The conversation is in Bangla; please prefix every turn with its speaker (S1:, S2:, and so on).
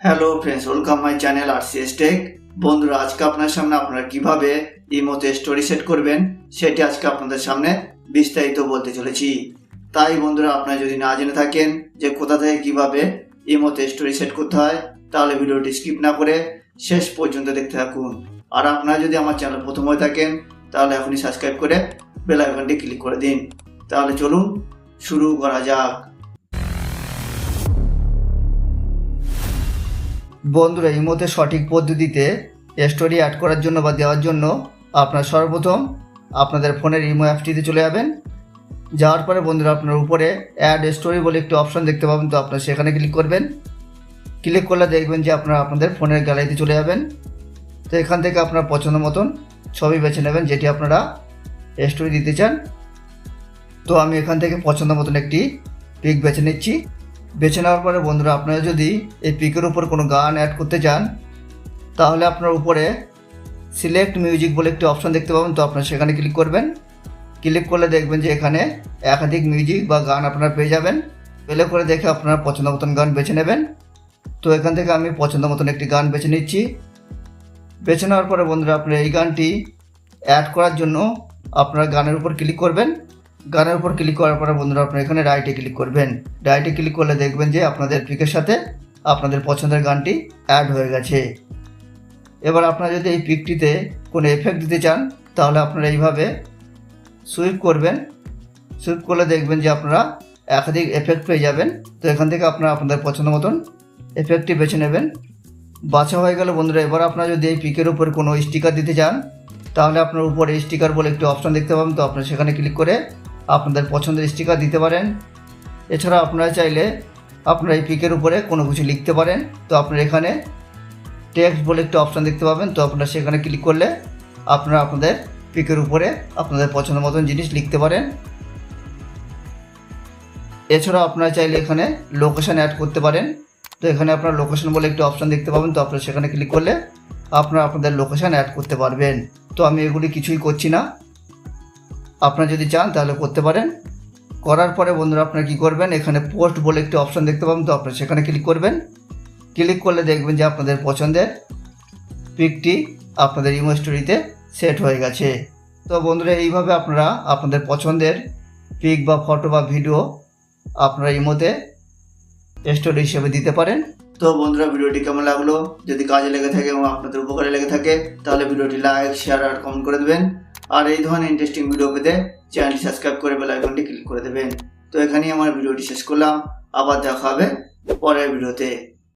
S1: Hello friends welcome my channel R CS tech বন্ধুরা, আজকে আপনার সামনে আপনারা কীভাবে ইমোতে স্টোরি সেট করবেন, সেটি আজকে আপনাদের সামনে বিস্তারিত বলতে চলেছি। তাই বন্ধুরা, আপনারা যদি না জেনে থাকেন যে কোথা থেকে কীভাবে ইমোতে স্টোরি সেট করতে হয়, তাহলে ভিডিওটি স্কিপ না করে শেষ পর্যন্ত দেখতে থাকুন। আর আপনারা যদি আমার চ্যানেল প্রথম হয়ে থাকেন, তাহলে এখনই সাবস্ক্রাইব করে বেল আইকনটি ক্লিক করে দিন। তাহলে চলুন শুরু করা যাক। বন্ধুরা, এই ইমোতে সঠিক পদ্ধতিতে স্টোরি অ্যাড করার জন্য বা দেওয়ার জন্য আপনার সর্বপ্রথম আপনাদের ফোনের ইমো অ্যাপটিতে চলে যাবেন। যাওয়ার পরে বন্ধুরা, আপনার উপরে অ্যাড স্টোরি বলে একটি অপশন দেখতে পাবেন, তো আপনার সেখানে ক্লিক করবেন। ক্লিক করলে দেখবেন যে আপনারা আপনাদের ফোনের গ্যালারিতে চলে যাবেন। তো এখান থেকে আপনার পছন্দ মতন ছবি বেছে নেবেন, যেটি আপনারা স্টোরি দিতে চান। তো আমি এখান থেকে পছন্দ মতন একটি পিক বেছে নিচ্ছি। বেছে নেওয়ার পরে বন্ধুরা, আপনারা যদি এই পিকের উপর কোনো গান অ্যাড করতে চান, তাহলে আপনার উপরে সিলেক্ট মিউজিক বলে একটি অপশন দেখতে পাবেন। তো আপনারা সেখানে ক্লিক করবেন। ক্লিক করলে দেখবেন যে এখানে একাধিক মিউজিক বা গান আপনারা পেয়ে যাবেন। পেলে করে দেখে আপনারা পছন্দ মতন গান বেছে নেবেন। তো এখান থেকে আমি পছন্দ মতন একটি গান বেছে নিচ্ছি। বেছে নেওয়ার পরে বন্ধুরা, আপনারা এই গানটি অ্যাড করার জন্য আপনারা গানের উপর ক্লিক করবেন। গানের উপর ক্লিক করার পরে বন্ধুরা আপনারা এখানে রাইটে ক্লিক করবেন। রাইটে ক্লিক করলে দেখবেন যে আপনাদের পিকের সাথে আপনাদের পছন্দের গানটি অ্যাড হয়ে গেছে। এবার আপনারা যদি এই পিকটিতে কোনো এফেক্ট দিতে চান, তাহলে আপনারা এইভাবে সুইপ করবেন। সুইপ করলে দেখবেন যে আপনারা একাধিক এফেক্ট পেয়ে যাবেন। তো এখান থেকে আপনারা আপনাদের পছন্দ মতন এফেক্টটি বেছে নেবেন। বাছা হয়ে গেলে বন্ধুরা, এবার আপনারা যদি এই পিকের উপর কোনো স্টিকার দিতে চান, তাহলে আপনার উপরে স্টিকার বলে একটি অপশন দেখতে পাবেন। তো আপনারা সেখানে ক্লিক করে আপনাদের পছন্দের স্টিকার দিতে পারেন। এছাড়া আপনারা চাইলে আপনারা এই পিকের উপরে কোনো কিছু লিখতে পারেন। তো আপনারা এখানে টেক্সট বলে একটি অপশান দেখতে পাবেন। তো আপনারা সেখানে ক্লিক করলে আপনারা আপনাদের পিকের উপরে আপনাদের পছন্দ মতন জিনিস লিখতে পারেন। এছাড়া আপনারা চাইলে এখানে লোকেশান অ্যাড করতে পারেন। তো এখানে আপনার লোকেশন বলে একটি অপশান দেখতে পাবেন। তো আপনারা সেখানে ক্লিক করলে আপনারা আপনাদের লোকেশন অ্যাড করতে পারবেন। তো আমি এগুলি কিছুই করছি না। আপনারা যদি চান, তাহলে করতে পারেন। করার পরে বন্ধুরা, আপনারা কী করবেন? এখানে পোস্ট বলে একটি অপশন দেখতে পাবেন, তো আপনারা সেখানে ক্লিক করবেন। ক্লিক করলে দেখবেন যে আপনাদের পছন্দের পিকটি আপনাদের ইমো স্টোরিতে সেট হয়ে গেছে। তো বন্ধুরা, এইভাবে আপনারা আপনাদের পছন্দের পিক বা ফটো বা ভিডিও আপনারা ইমোতে স্টোরি হিসেবে দিতে পারেন। তো বন্ধুরা, ভিডিওটি কেমন লাগল? যদি কাজে লেগে থাকে এবং আপনাদের উপকারে লেগে থাকে, তাহলে ভিডিওটি লাইক শেয়ার আর কমেন্ট করে দেবেন। আর এই ধরনের ইন্টারেস্টিং ভিডিও পেতে চ্যানেলটি সাবস্ক্রাইব করে বেল আইকনটি ক্লিক করে দেবেন। তো এখানেই আমার ভিডিওটি শেষ করলাম। আবার দেখা হবে পরের ভিডিওতে